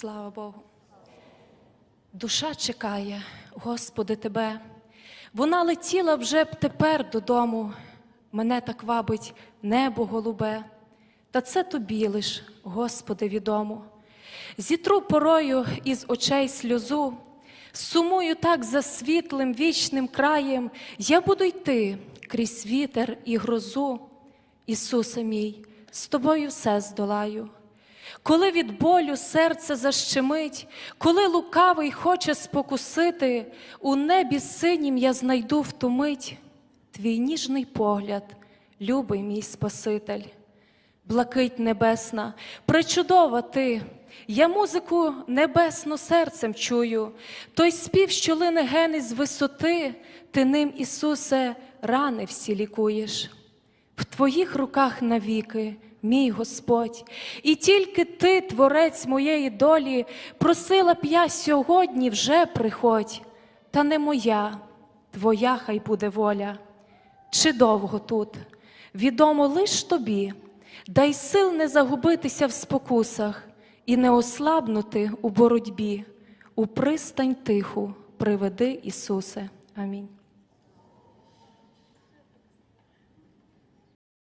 Слава Богу. Душа чекає, Господи, Тебе. Вона летіла вже б тепер додому. Мене так вабить небо голубе. Та це тобі лиш, Господи, відомо. Зітру порою із очей сльозу, сумую так за світлим вічним краєм, я буду йти крізь вітер і грозу. Ісусе мій, з тобою все здолаю. Коли від болю серце защемить, коли лукавий хоче спокусити, у небі синім я знайду в ту мить твій ніжний погляд, любий мій Спаситель. Блакить небесна, пречудова ти, я музику небесно серцем чую, той спів, що лине гени з висоти, ти ним, Ісусе, рани всі лікуєш. В твоїх руках навіки, мій Господь, і тільки ти, творець моєї долі, просила б я сьогодні вже приходь, та не моя, твоя хай буде воля. Чи довго тут? Відомо лиш тобі, дай сил не загубитися в спокусах і не ослабнути у боротьбі, у пристань тиху приведи Ісусе. Амінь.